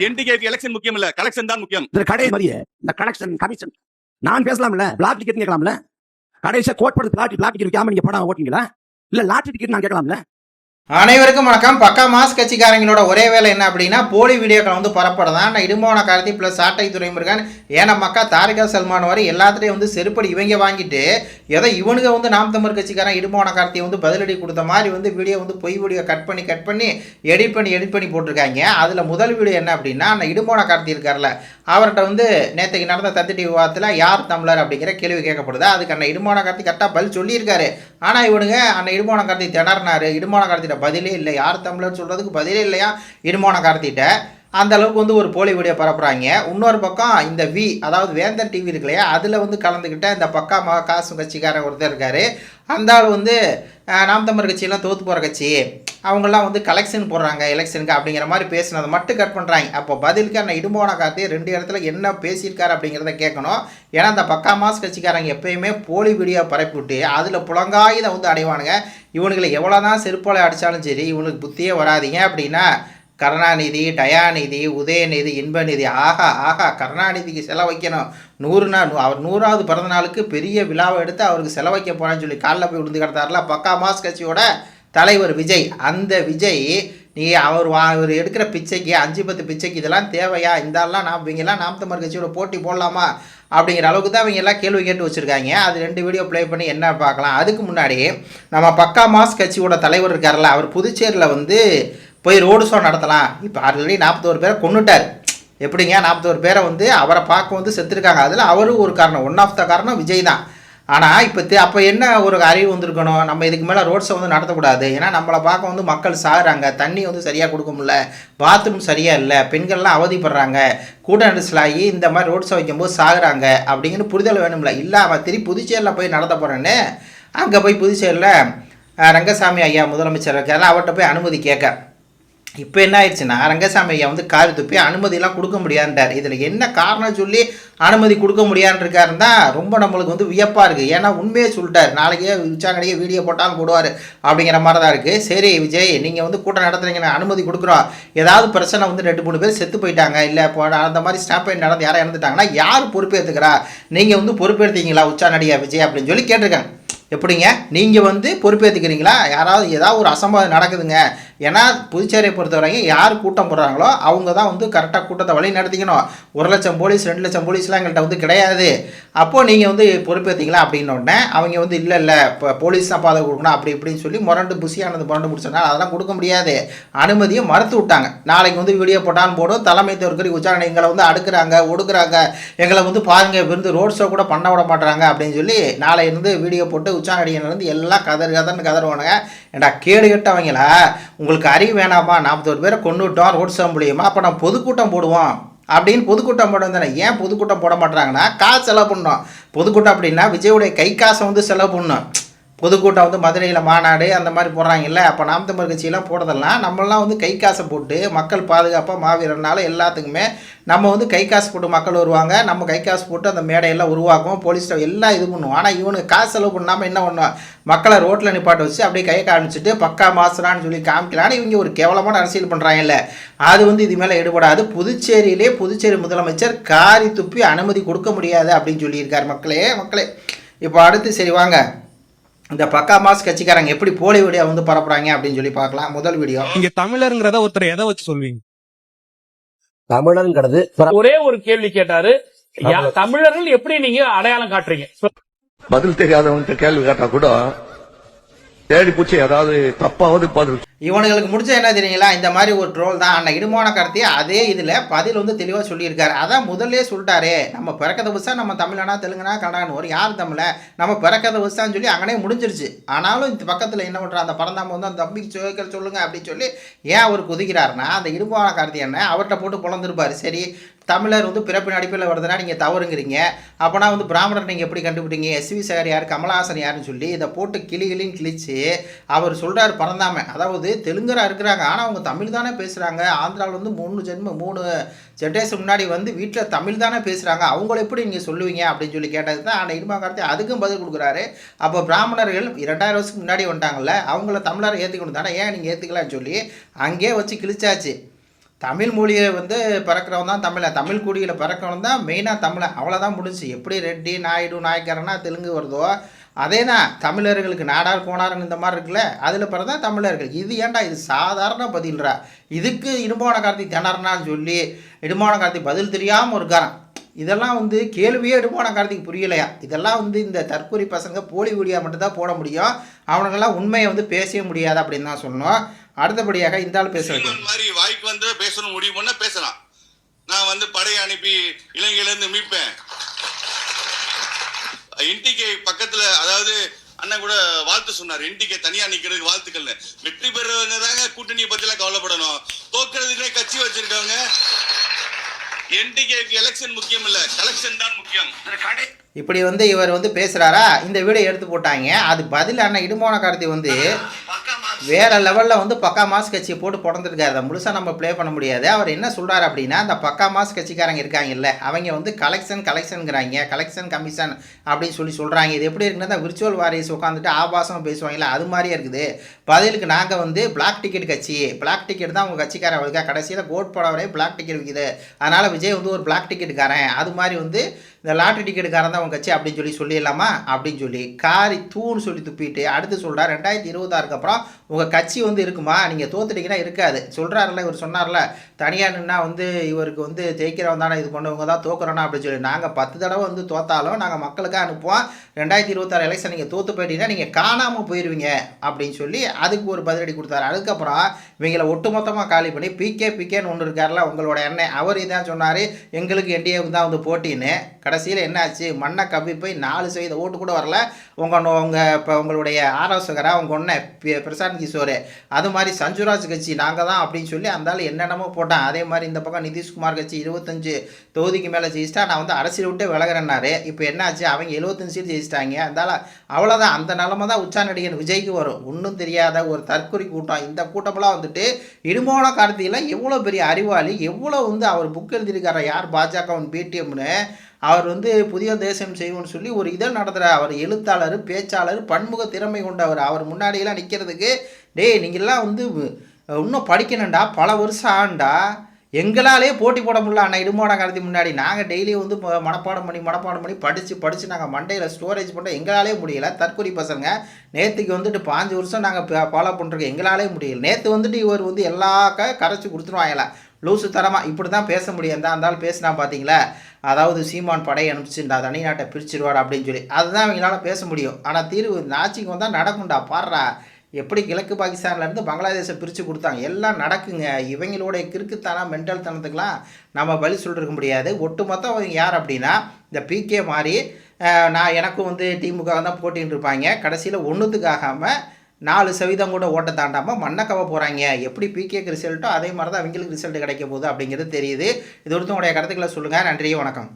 என்டிகேக்கு election முக்கியம் இல்ல collection தான் முக்கியம். இந்த கடை மாதிரியே இந்த கலெக்ஷன் கமிஷன் நான் பேசலாம்ல பிளாக் டிக்கெட் கேட்கலாம்ல? கடைசியா கோட் படுத்து பிளாக் பிளாக் டிக்கெட் வைக்காம நீங்க படம் ஓட்டிங்களா இல்ல லாட்டரி டிக்கெட் நான் கேட்கலாம்ல? அனைவருக்கும் வணக்கம். பக்கா மாஸ் கட்சிக்காரங்களோட ஒரே வேலை என்ன அப்படின்னா போலி வீடியோக்களை வந்து பரப்புறதான் நான் இடும்போன கார்த்தி ப்ளஸ் சாட்டை துறைமுருகன் ஏன்னா மக்கா தாரிகா சல்மான் வரை எல்லாத்துலேயும் வந்து செருப்படி இவங்க வாங்கிட்டு ஏதோ இவனுங்க வந்து நாம் தமிழ் கட்சிக்காரன் இடும்போன கார்த்தியை வந்து பதிலடி கொடுத்த மாதிரி வந்து வீடியோ வந்து பொய் வீடியோ கட் பண்ணி கட் பண்ணி எடிட் பண்ணி எடிட் பண்ணி போட்டிருக்காங்க. அதில் முதல் வீடியோ என்ன அப்படின்னா அந்த இடும்போன கார்த்தி இருக்கார்ல அவர்கிட்ட வந்து நேற்றுக்கு நடந்த தந்திட்டி விவாதத்தில் யார் தமிழர் அப்படிங்கிற கேள்வி கேட்கப்படுது. அதுக்கு அண்ணன் இடுமான கார்த்தி கரெக்டாக பதில் சொல்லியிருக்காரு. ஆனால் இவனுங்க அண்ணன் இடுமான கார்த்தி திணறினார். இடுமான கார்த்திட்ட பதிலே இல்லை. யார் தமிழர் சொல்கிறதுக்கு பதிலே இல்லையா? இடுமான கார்த்திட்ட. அந்த அளவுக்கு வந்து ஒரு போலி வீடியோ பரப்புகிறாங்க இன்னொரு பக்கம் இந்த வி அதாவது வேந்தர் டிவி இருக்கு இல்லையா அதில் வந்து கலந்துக்கிட்ட இந்த பக்கா மகா காசு கட்சிக்காரன் ஒருத்தர் இருக்கார். அந்த ஆள் வந்து நாம் தமிழர் கட்சியெல்லாம் தோற்று போகிற கட்சி. அவங்கெல்லாம் வந்து கலெக்ஷன் போடுறாங்க எலெக்ஷனுக்கு அப்படிங்கிற மாதிரி பேசினதை மட்டும் கட் பண்ணுறாங்க அப்போ பதிலுக்கு அந்த இடும்போன கார்த்தி ரெண்டு இடத்துல என்ன பேசியிருக்காரு அப்படிங்கிறத கேட்கணும். ஏன்னா அந்த பக்கா மாஸ் கட்சிக்காரங்க எப்பயுமே போலி வீடியோ பரப்பி விட்டு அதில் புலங்காயுதை வந்து அடைவானுங்க. இவனுங்களை எவ்வளோ தான் செருப்பாலை அடித்தாலும் சரி இவனுக்கு புத்தியே வராதிங்க அப்படின்னா கருணாநிதி டயாநிதி உதயநிதி இன்பநிதி ஆஹா ஆஹா கருணாநிதிக்கு செலவைக்கணும் நூறு நாள் அவர் நூறாவது பிறந்த நாளுக்கு பெரிய விழாவை எடுத்து அவருக்கு செலவைக்க போகிறான்னு சொல்லி காலில் போய் விழுந்து கிடந்தாருல பக்கா மாஸ் கட்சியோட தலைவர் விஜய் அந்த விஜய் நீ அவர் வா அவர் எடுக்கிற பிச்சைக்கு அஞ்சு பத்து பிச்சைக்கு இதெல்லாம் தேவையா? இந்தாலாம் ஆள்லாம் நாம் இவங்கெல்லாம் நாம் தமிழ் கட்சியோட போட்டி போடலாமா? அப்படிங்கிற அளவுக்கு தான் அவங்க எல்லாம் கேள்வி கேட்டு வச்சுருக்காங்க. அது ரெண்டு வீடியோ ப்ளே பண்ணி என்ன பார்க்கலாம். அதுக்கு முன்னாடி நம்ம பக்கா மாஸ் கட்சியோட தலைவர் இருக்கார்ல அவர் புதுச்சேரியில் வந்து போய் ரோடு ஷோ நடத்தலாம். இப்போ ஆல்ரெடி நாற்பத்தோரு பேரை கொண்டுட்டார் எப்படிங்க? நாற்பத்தோரு பேரை வந்து அவரை பார்க்க வந்து செத்துருக்காங்க. அதில் அவரும் ஒரு காரணம். ஒன் ஆஃப் த காரணம் விஜய் தான். ஆனால் இப்போ தே அப்போ என்ன ஒரு அறிவு வந்திருக்கணும்? நம்ம இதுக்கு மேலே ரோட்ஸை வந்து நடத்தக்கூடாது. ஏன்னா நம்மளை பார்க்க வந்து மக்கள் சாகுறாங்க. தண்ணி வந்து சரியாக கொடுக்க முடியல. பாத்ரூம் சரியாக இல்லை. பெண்கள்லாம் அவதிப்படுறாங்க. கூட நெரிசல் ஆகி இந்த மாதிரி ரோட் வைக்கும்போது சாகுறாங்க. அப்படிங்கிற புரிதல் வேணும்ல. இல்லை அவன் திருப்பி புதுச்சேரியில் போய் நடத்த போகிறேன்னு அங்கே போய் புதுச்சேரியில் ரங்கசாமி ஐயா முதலமைச்சர் இருக்காரு. அவர்கிட்ட போய் அனுமதி கேட்க. இப்போ என்ன ஆயிடுச்சுன்னா ரங்கசாமி ஐயா வந்து காரி துப்பி அனுமதியெல்லாம் கொடுக்க முடியாதுன்றார். இதில் என்ன காரணம் சொல்லி அனுமதி கொடுக்க முடியாதுன்னு தான் ரொம்ப நம்மளுக்கு வந்து வியப்பாக இருக்குது ஏன்னா உண்மையே சொல்லிட்டார். நாளைக்கே உச்சாங்கடியே வீடியோ போட்டாலும் போடுவார் அப்படிங்கிற மாதிரி தான் இருக்குது சரி விஜய் நீங்கள் வந்து கூட்டம் நடத்துறீங்கன்னு அனுமதி கொடுக்குறோம். ஏதாவது பிரச்சனை வந்து ரெண்டு மூணு பேர் செத்து போயிட்டாங்க. இல்லை இப்போ அந்த மாதிரி ஸ்டாம்பைன் நடந்து யாரும் இறந்துட்டாங்கன்னா யார் பொறுப்பேற்றுக்கிறா நீங்கள் வந்து பொறுப்பேற்றீங்களா உச்சாநடிகா விஜய் அப்படின்னு சொல்லி கேட்டிருக்காங்க. எப்படிங்க? நீங்கள் வந்து பொறுப்பேற்றுக்கிறீங்களா யாராவது ஏதாவது ஒரு அசம்பாவம் நடக்குதுங்க. ஏன்னா புதுச்சேரியை பொறுத்தவரைக்கும் யார் கூட்டம் போடுறாங்களோ அவங்க தான் வந்து கரெக்டாக கூட்டத்தை வழி நடத்திக்கணும். ஒரு லட்சம் போலீஸ் ரெண்டு லட்சம் போலீஸ்லாம் எங்கள்கிட்ட வந்து கிடையாது. அப்போது நீங்கள் வந்து பொறுப்பேற்றீங்களா அப்படின்ன உடனே அவங்க வந்து இல்லை இல்லை இப்போ போலீஸ் தான் பாதை கொடுக்கணும் அப்படி இப்படின்னு சொல்லி முரண்டு புசியானது முரண்டு முடிச்சனால அதெல்லாம் கொடுக்க முடியாது. அனுமதியை மறுத்து விட்டாங்க. நாளைக்கு வந்து வீடியோ போட்டான்னு போடும். தலைமை தோற்கறி உச்சாரணை எங்களை வந்து அடுக்குறாங்க ஒடுக்குறாங்க. எங்களை வந்து பாருங்கள் விருந்து ரோட் ஷோ கூட பண்ண விட மாட்டுறாங்க அப்படின்னு சொல்லி நாளை இருந்து வீடியோ போட்டு உச்சாங்கடியிலேருந்து எல்லாம் கதறு கதர்னு கதறுவானுங்க. ஏண்டா கேடு கெட்டவங்களா? உங்களுக்கு அறிவு வேணாமா? நாற்பத்தோரு பேரை கொண்டு விட்டோம் ரோட் ஷோ முடியுமா அப்போ நம்ம பொதுக்கூட்டம் போடுவோம். அப்படின்னு பொதுக்கூட்டம் போட வந்தானே ஏன் பொதுக்கூட்டம் போட மாட்டாங்கன்னா காசு செலவு பண்ணணும். பொதுக்கூட்டம் அப்படின்னா விஜயுடைய கை காசை வந்து செலவு பண்ணணும். பொதுக்கூட்டம் வந்து மதுரையில் மாநாடு அந்த மாதிரி போடுறாங்கல்ல. அப்போ நாம் தமிழ் கட்சியெல்லாம் போடுறதெல்லாம் நம்மளாம் வந்து கை காசை போட்டு மக்கள் பாதுகாப்பாக மாவீரனால எல்லாத்துக்குமே நம்ம வந்து கை காசு போட்டு மக்கள் வருவாங்க. நம்ம கை காசு போட்டு அந்த மேடையெல்லாம் உருவாக்குவோம் போலீஸ் எல்லாம் இது பண்ணுவோம் ஆனால் இவனுக்கு காசு செலவு பண்ணாமல் என்ன பண்ணுவோம்? மக்களை ரோட்டில் நிப்பாட்ட வச்சு அப்படியே கையை காமிச்சிட்டு பக்கா மாசுறான்னு சொல்லி காமிக்கலான்னு இவங்க ஒரு கேவலமான அரசியல் பண்ணுறாங்கல்ல அது வந்து இது மேலே ஈடுபடாது. புதுச்சேரியிலே புதுச்சேரி முதலமைச்சர் காரி துப்பி அனுமதி கொடுக்க முடியாது அப்படின்னு சொல்லியிருக்கார் மக்களே மக்களே. இப்போ அடுத்து சரி வாங்க. இந்த பக்கா மாஸ் கட்சிக்காரங்க எப்படி போலி வீடியோ வந்து பரப்புறாங்க அப்படின்னு சொல்லி பார்க்கலாம். முதல் வீடியோ. நீங்க தமிழருங்கிறத ஒருத்தர் எதை வச்சு சொல்வீங்க? தமிழன்கிறது பிற- ஒரே ஒரு கேள்வி கேட்டாரு. தமிழர்கள் எப்படி நீங்க அடையாளம் காட்டுறீங்க? பதில் தெரியாதவன்கிட்ட கேள்வி கேட்டா கூட தேடி பூச்சி ஏதாவது தப்பாவது பதில் இவனுங்களுக்கு முடிச்சது என்ன தெரியுங்களா? இந்த மாதிரி ஒரு ட்ரோல் தான். அண்ணன் இடுமான கடத்தி அதே இதில் பதில் வந்து தெளிவாக சொல்லியிருக்காரு. அதான் முதல்லே சொல்லிட்டாரே. நம்ம பிறக்கத புதுசாக நம்ம தமிழனா தெலுங்குனா கன்னடான்னு ஒரு யார் தமிழை? நம்ம பிறக்கத புதுசான்னு சொல்லி அங்கனே முடிஞ்சிருச்சு. ஆனாலும் இந்த பக்கத்தில் என்ன பண்ணுறா அந்த பரந்தாம வந்து அந்த தம்பி சொல்லிக்கிற சொல்லுங்கள் அப்படின்னு சொல்லி ஏன் அவர் குதிக்கிறாருன்னா அந்த இடுமான கடத்தி என்ன? அவர்கிட்ட போட்டு பிறந்திருப்பாரு சரி தமிழர் வந்து பிறப்பின் அடிப்படையில் வருதுன்னா நீங்கள் தவறுங்கிறீங்க. அப்போனா வந்து பிராமணர் நீங்கள் எப்படி கண்டுபிடிங்க எஸ்வி சார் யார்? கமலஹாசன் யாருன்னு சொல்லி இதை போட்டு கிளி கிளின்னு கிழிச்சு அவர் சொல்கிறார் பறந்தாம அதாவது தெலுங்கராக இருக்கிறாங்க. ஆனால் அவங்க தமிழ் தானே பேசுகிறாங்க ஆந்திராவில் வந்து மூணு ஜென்ம மூணு ஜென்ரேஷன் முன்னாடி வந்து வீட்டில் தமிழ் தானே பேசுகிறாங்க அவங்கள எப்படி நீங்கள் சொல்லுவீங்க அப்படின்னு சொல்லி கேட்டது தான் ஆனால் இனிமா கார்த்தி அதுக்கும் பதில் கொடுக்குறாரு. அப்போ பிராமணர்கள் இரண்டாயிரம் வருஷத்துக்கு முன்னாடி வந்துட்டாங்கல்ல அவங்கள தமிழரை ஏற்றுக்கணும் தானே? ஏன் நீங்கள் ஏற்றுக்கலான்னு சொல்லி அங்கேயே வச்சு கிழிச்சாச்சு. தமிழ் மொழியை வந்து பிறக்கிறவன் தான் தமிழன் தமிழ் குடியில் பிறக்கிறவன் தான் மெயினாக தமிழன் அவ்வளோதான் முடிஞ்சு எப்படி ரெட்டி நாயுடு நாயக்கரனா தெலுங்கு வருதோ அதே தான் தமிழர்களுக்கு நாடார் கோணார்னு இந்த மாதிரி இருக்குல்ல அதில் பிறந்தா தமிழர்கள். இது ஏன்டா இது சாதாரண பதில்ரா? இதுக்கு இடுமான கார்த்தி திணறனான்னு சொல்லி இடுமான கார்த்தி பதில் தெரியாமல் இருக்காரன் இதெல்லாம் வந்து கேள்வியே இடுமான கார்த்திக்கு புரியலையா? இதெல்லாம் வந்து இந்த தற்கொலை பசங்க போலி வீடியோ மட்டும்தான் போட முடியும். அவனுங்கெல்லாம் உண்மையை வந்து பேசவே முடியாது அப்படின்னு தான் சொன்னோம் அடுத்தபடியாக இந்த ஆள் பேச வைக்கணும் சீமான் மாதிரி வாய்க்கு வந்து பேசணும் முடிவு பண்ண பேசலாம். நான் வந்து படையை அனுப்பி இலங்கையில இருந்து மீட்பேன். என்டிகே பக்கத்துல அதாவது அண்ணன் கூட வாழ்த்து சொன்னார். என்டிகே தனியா நிக்கிறதுக்கு வாழ்த்துக்கள்னு வெற்றி பெறுறவங்க தாங்க கூட்டணியை பத்தி எல்லாம் கவலைப்படணும். தோக்குறதுக்கே கட்சி வச்சிருக்கவங்க என்டிகேக்கு எலெக்ஷன் முக்கியம் இல்ல. கலெக்ஷன் தான் முக்கியம். இப்படி வந்து இவர் வந்து பேசுகிறாரா இந்த வீடியோ எடுத்து போட்டாங்க. அது பதில் அண்ணன் இடுமோன கார்த்தி வந்து வேற லெவலில் வந்து பக்கா மாஸ் கட்சியை போட்டு பிறந்திருக்காரு அதை முழுசாக நம்ம ப்ளே பண்ண முடியாது. அவர் என்ன சொல்கிறாரு அப்படின்னா அந்த பக்கா மாஸ் கட்சிக்காரங்க இருக்காங்கல்ல அவங்க வந்து கலெக்ஷன் கலெக்ஷனுங்கிறாங்க கலெக்ஷன் கமிஷன் அப்படின்னு சொல்லி சொல்கிறாங்க இது எப்படி இருக்குன்னா இந்த விர்ச்சுவல் வாரிஸ் உட்காந்துட்டு ஆபாசம் பேசுவாங்கல்ல அது மாதிரியே இருக்குது. பதிலுக்கு நாங்கள் வந்து பிளாக் டிக்கெட் கட்சி. பிளாக் டிக்கெட் தான் உங்கள் கட்சிக்காரன் இருக்கா கடைசியில் கோட் போடவரே பிளாக் டிக்கெட் விற்கிது அதனால் விஜய் வந்து ஒரு பிளாக் டிக்கெட்டுக்காரன் அது மாதிரி வந்து இந்த லாட்ரி டிக்கெட்டுக்காரன் தான் உங்கள் கட்சி அப்படின்னு சொல்லி சொல்லிடலாமா? அப்படின்னு சொல்லி காரி தூன்னு சொல்லி துப்பிட்டு அடுத்து சொல்கிறார் ரெண்டாயிரத்தி இருபதாறுக்கு அப்புறம் உங்கள் கட்சி வந்து இருக்குமா? நீங்கள் தோத்துட்டீங்கன்னா இருக்காது. சொல்கிறாருல இவர் சொன்னார்ல தனியாக நின்னா வந்து இவருக்கு வந்து ஜெயிக்கிறவன் தானே இது பண்ணவங்க தான் தோக்குறோன்னா அப்படின்னு சொல்லி. நாங்கள் பத்து தடவை வந்து தோத்தாலும் நாங்கள் மக்களுக்காக அனுப்புவோம். ரெண்டாயிரத்தி இருபத்தாறு எலெக்ஷன் நீங்கள் தோற்று போயிட்டீங்கன்னா நீங்கள் காணாமல் போயிடுவீங்க அப்படின்னு சொல்லி அதுக்கு ஒரு பதிலடி கொடுத்தாரு. அதுக்கப்புறம் இவங்களை ஒட்டுமொத்தமாக காலி பண்ணி பிகே பிகேன்னு ஒன்று இருக்கார்ல உங்களோட எண்ணெய் அவர் இதான் சொன்னார் எங்களுக்கு என்டிஏவுக்கு தான் வந்து போட்டின்னு. கடைசியில் என்னாச்சு மண்ணை கப்பி போய் நாலு சதவீத ஓட்டு கூட வரல. உங்கள் உங்கள் இப்போ உங்களுடைய ஆலோசகராக உங்கள் ஒன்றை பிரசாந்த் கிஷோர். அது மாதிரி சஞ்சுராஜ் கட்சி நாங்கள் தான் அப்படின்னு சொல்லி அந்தாலும் என்னென்னமோ போட்டேன். அதே மாதிரி இந்த பக்கம் நிதிஷ்குமார் கட்சி இருபத்தஞ்சு தொகுதிக்கு மேலே ஜெயிச்சிட்டா நான் வந்து அரசியல் விட்டு விலகிறேன்னாரு. இப்போ என்னாச்சு? அவங்க எழுபத்தஞ்சு சீட் ஜெயிச்சிட்டாங்க. அதனால அவ்வளோதான் அந்த நிலமை தான் உச்சா நடிகன் விஜய்க்கு வரும். ஒன்றும் தெரியாத ஒரு தற்கொலை கூட்டம். இந்த கூட்டமெல்லாம் வந்துட்டு இடுமோன கார்த்திகெல்லாம் எவ்வளோ பெரிய அறிவாளி எவ்வளோ வந்து அவர் புக் எழுதியிருக்காரு? யார் பாஜகவின் பிடிஎம்னு அவர் வந்து புதிய தேசம் செய்வோம்னு சொல்லி ஒரு இதழ் நடத்துகிற அவர் எழுத்தாளர் பேச்சாளர் பன்முக திறமை கொண்டவர். அவர் முன்னாடியெல்லாம் நிற்கிறதுக்கு டேய் நீங்கள்லாம் வந்து இன்னும் படிக்கணும்டா பல வருஷம் ஆண்டா எங்களாலே போட்டி போட முடியல அண்ணா இடுமோட காலத்துக்கு முன்னாடி. நாங்கள் டெய்லியும் வந்து ம- மனப்பாடம் பண்ணி மனப்பாடம் பண்ணி படித்து படித்து நாங்கள் மண்டையில் ஸ்டோரேஜ் பண்ண எங்களாலே முடியல. தற்கொலை பசங்க. நேற்றுக்கு வந்துட்டு பாஞ்சு வருஷம் நாங்கள் ஃபாலோ பண்ணுறோம் எங்களாலே முடியல. நேற்று வந்துட்டு இவர் வந்து எல்லா க கரைச்சி கொடுத்துருவாங்களா லூசு தரமாக இப்படி தான் பேச முடியும். எந்த இருந்தாலும் பேசினா பார்த்தீங்களா அதாவது சீமான் படை அனுப்பிச்சு தனி நாட்டை பிரிச்சிருவார் அப்படின்னு சொல்லி. அதுதான் அவங்களால பேச முடியும். ஆனால் தீர்வு நாச்சிக்கு வந்தால் நடக்கும்டா பாடுறா. எப்படி கிழக்கு பாகிஸ்தான்லேருந்து பங்களாதேஷை பிரித்து கொடுத்தாங்க? எல்லாம் நடக்குங்க. இவங்களுடைய கிறுக்குத்தனம் மென்டல் தனத்துக்கெலாம் நம்ம பலி சொல்லிருக்க முடியாது. ஒட்டுமொத்தம் அவங்க யார் அப்படின்னா இந்த பிகே மாதிரி நான் எனக்கும் வந்து திமுக தான் போட்டின்னு இருப்பாங்க. கடைசியில் ஒன்றுத்துக்காகாமல் நாலு சதவீதம் கூட ஓட்ட தாண்டாமல் மண்ணை கவ போகிறாங்க எப்படி பிகேக்கு ரிசல்ட்டோ அதே மாதிரி தான் அவங்களுக்கு ரிசல்ட் கிடைக்க போகுது அப்படிங்கிறது தெரியுது. இது ஒருத்தவங்களுடைய கருத்துக்களை சொல்லுங்கள் நன்றி வணக்கம்.